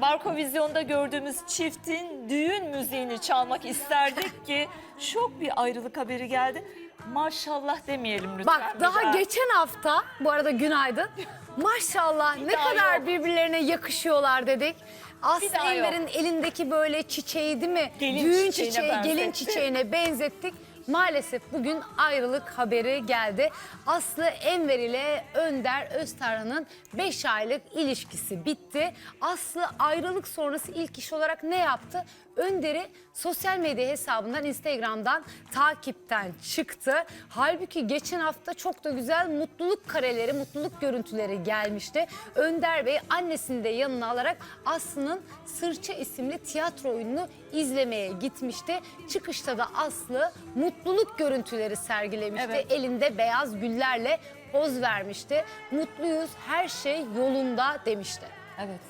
Barko Vizyon'da gördüğümüz çiftin düğün müziğini çalmak isterdik ki şok bir ayrılık haberi geldi. Maşallah demeyelim lütfen. Bak bir daha geçen hafta bu arada günaydın. Maşallah ne daha kadar yok. birbirlerine yakışıyorlar dedik. Aslı daha yok. Enver'in elindeki böyle çiçeği değil mi? Gelin Düğün çiçeğine çiçeği, gelin benzetti. çiçeğine benzettik. Maalesef bugün ayrılık haberi geldi. Aslı Enver ile Önder Öztarhan'ın 5 aylık ilişkisi bitti. Aslı ayrılık sonrası ilk iş olarak ne yaptı? Önder'i sosyal medya hesabından Instagram'dan takipten çıktı. Halbuki geçen hafta çok da güzel mutluluk kareleri, mutluluk görüntüleri gelmişti. Önder Bey annesini de yanına alarak Aslı'nın Sırça isimli tiyatro oyununu izlemeye gitmişti. Çıkışta da Aslı mutluluk görüntüleri sergilemişti. Evet. Elinde beyaz güllerle poz vermişti. Mutluyuz, her şey yolunda demişti. Evet.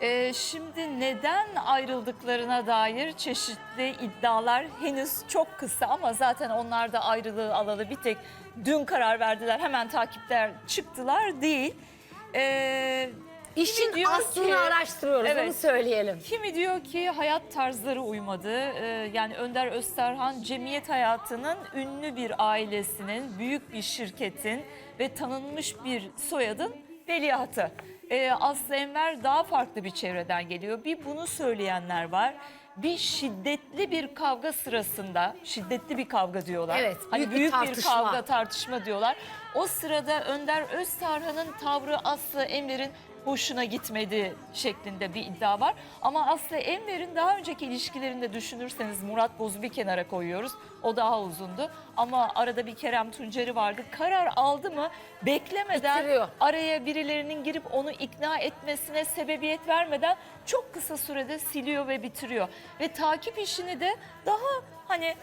Ee, şimdi neden ayrıldıklarına dair çeşitli iddialar henüz çok kısa ama zaten onlar da ayrılığı alalı bir tek dün karar verdiler hemen takipler çıktılar değil. Ee, İşin diyor aslını ki- araştırıyoruz, Evet. onu söyleyelim. Kimi diyor ki hayat tarzları uymadı. Ee, yani Önder Özterhan cemiyet hayatının ünlü bir ailesinin, büyük bir şirketin ve tanınmış bir soyadın veliahtı. Ee, Aslı Enver daha farklı bir çevreden geliyor. Bir bunu söyleyenler var. Bir şiddetli bir kavga sırasında, şiddetli bir kavga diyorlar. Evet, hani büyük bir büyük bir tartışma. kavga tartışma diyorlar. O sırada Önder Öztarhan'ın tavrı Aslı Enver'in hoşuna gitmedi şeklinde bir iddia var. Ama Aslı Enver'in daha önceki ilişkilerinde düşünürseniz Murat Boz'u bir kenara koyuyoruz. O daha uzundu. Ama arada bir Kerem Tuncer'i vardı. Karar aldı mı beklemeden Bitiriyor. araya birilerinin girip onu ikna etmesine sebebiyet vermeden çok kısa sürede siliyor ve bitiriyor. Ve takip işini de daha hani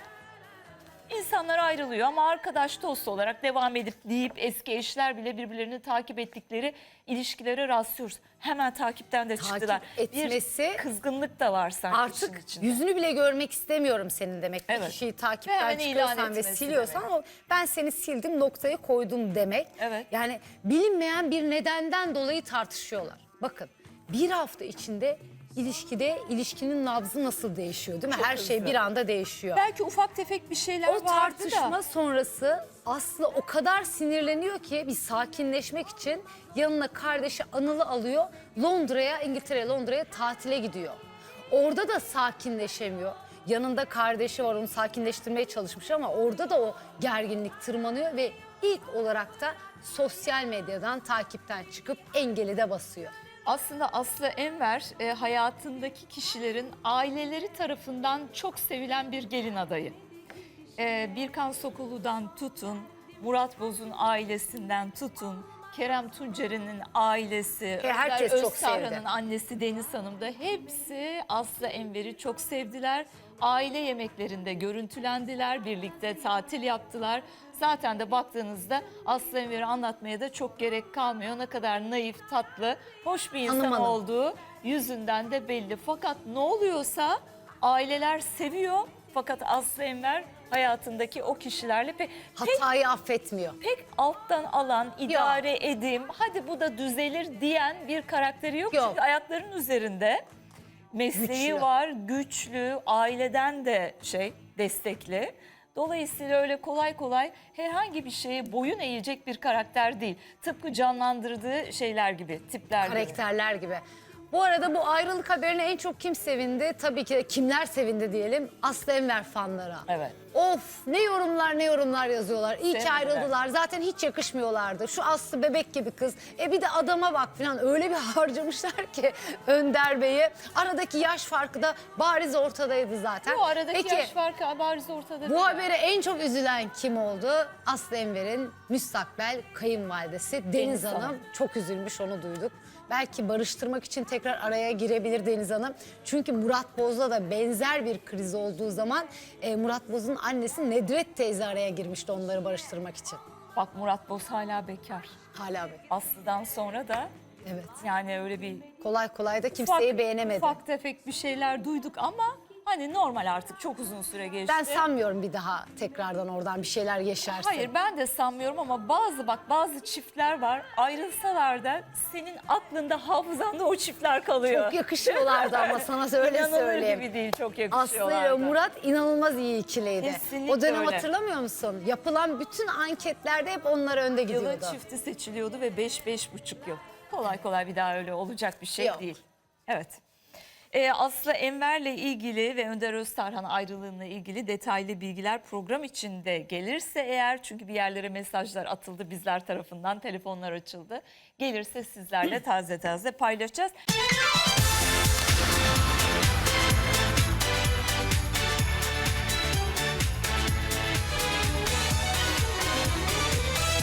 İnsanlar ayrılıyor ama arkadaş dost olarak devam edip deyip eski eşler bile birbirlerini takip ettikleri ilişkilere rastlıyoruz. Hemen takipten de çıktılar. etmesi- Bir kızgınlık da var sanki işin Artık içinde. yüzünü bile görmek istemiyorum senin demek. Bir Evet. kişiyi Ve takipten hemen ilan çıkıyorsan ve etmesi siliyorsan o ben seni sildim noktayı koydum demek. Evet. Yani bilinmeyen bir nedenden dolayı tartışıyorlar. Bakın bir hafta içinde ilişkide ilişkinin nabzı nasıl değişiyor değil mi? Çok Her şey hızlı. bir anda değişiyor. Belki ufak tefek bir şeyler O vardı tartışma da. sonrası Aslı o kadar sinirleniyor ki bir sakinleşmek için yanına kardeşi Anıl'ı alıyor. Londra'ya, İngiltere Londra'ya tatile gidiyor. Orada da sakinleşemiyor. Yanında kardeşi var onu sakinleştirmeye çalışmış ama orada da o gerginlik tırmanıyor ve ilk olarak da sosyal medyadan takipten çıkıp engeli de basıyor. Aslında Aslı Enver e, hayatındaki kişilerin aileleri tarafından çok sevilen bir gelin adayı. E, Birkan Sokolu'dan tutun, Murat Boz'un ailesinden tutun, Kerem Tuncer'in ailesi, E, herkes annesi Deniz Hanım da hepsi Aslı Enver'i çok sevdiler. Aile yemeklerinde görüntülendiler, birlikte tatil yaptılar. Zaten de baktığınızda Aslı Enver'i anlatmaya da çok gerek kalmıyor. Ne kadar naif, tatlı, hoş bir insan Hanım hanım. olduğu yüzünden de belli. Fakat ne oluyorsa aileler seviyor. Fakat Aslı Enver hayatındaki o kişilerle pek, pek Hatayı affetmiyor. pek alttan alan, idare edeyim, hadi bu da düzelir diyen bir karakteri yok. Yok. Çünkü ayaklarının üzerinde mesleği Güçlü. var, güçlü, aileden de şey destekli. Dolayısıyla öyle kolay kolay herhangi bir şeye boyun eğecek bir karakter değil. Tıpkı canlandırdığı şeyler gibi, tipler gibi. karakterler gibi. Bu arada bu ayrılık haberine en çok kim sevindi? Tabii ki kimler sevindi diyelim? Aslı Enver fanlara. Evet. Of ne yorumlar ne yorumlar yazıyorlar. İyi ki Sevmediler. ayrıldılar. Zaten hiç yakışmıyorlardı. Şu Aslı bebek gibi kız. E bir de adama bak falan öyle bir harcamışlar ki Önder Bey'i. Aradaki yaş farkı da bariz ortadaydı zaten. Bu aradaki Peki, yaş farkı bariz ortada. bu habere en çok üzülen kim oldu? Aslı Enver'in müstakbel kayınvalidesi Deniz, Deniz Hanım. Hanım. Çok üzülmüş onu duyduk. Belki barıştırmak için tekrar araya girebilir Deniz Hanım. Çünkü Murat Boz'la da benzer bir kriz olduğu zaman e, Murat Boz'un annesi Nedret teyze araya girmişti onları barıştırmak için. Bak Murat Boz hala bekar. Hala Bey. Aslı'dan sonra da Evet. yani öyle bir Kolay kolay da kimseyi ufak, beğenemedi. Ufak tefek bir şeyler duyduk ama Hani normal artık çok uzun süre geçti. Ben sanmıyorum bir daha tekrardan oradan bir şeyler yaşarsın. Hayır ben de sanmıyorum ama bazı bak bazı çiftler var ayrılsalar da senin aklında hafızanda o çiftler kalıyor. Çok yakışıyorlardı ama sana öyle İnanılır söyleyeyim. gibi değil çok Aslı yakışıyorlar. ile Murat inanılmaz iyi ikiliydi. Kesinlikle o dönem öyle. hatırlamıyor musun? Yapılan bütün anketlerde hep onlar önde Yılın gidiyordu. çifti seçiliyordu ve 5-5,5 yıl. Kolay kolay bir daha öyle olacak bir şey Yok. değil. Evet. Ee, Aslı Enver'le ilgili ve Önder Öztarhan ayrılığıyla ilgili detaylı bilgiler program içinde gelirse eğer çünkü bir yerlere mesajlar atıldı bizler tarafından telefonlar açıldı. Gelirse sizlerle taze taze paylaşacağız.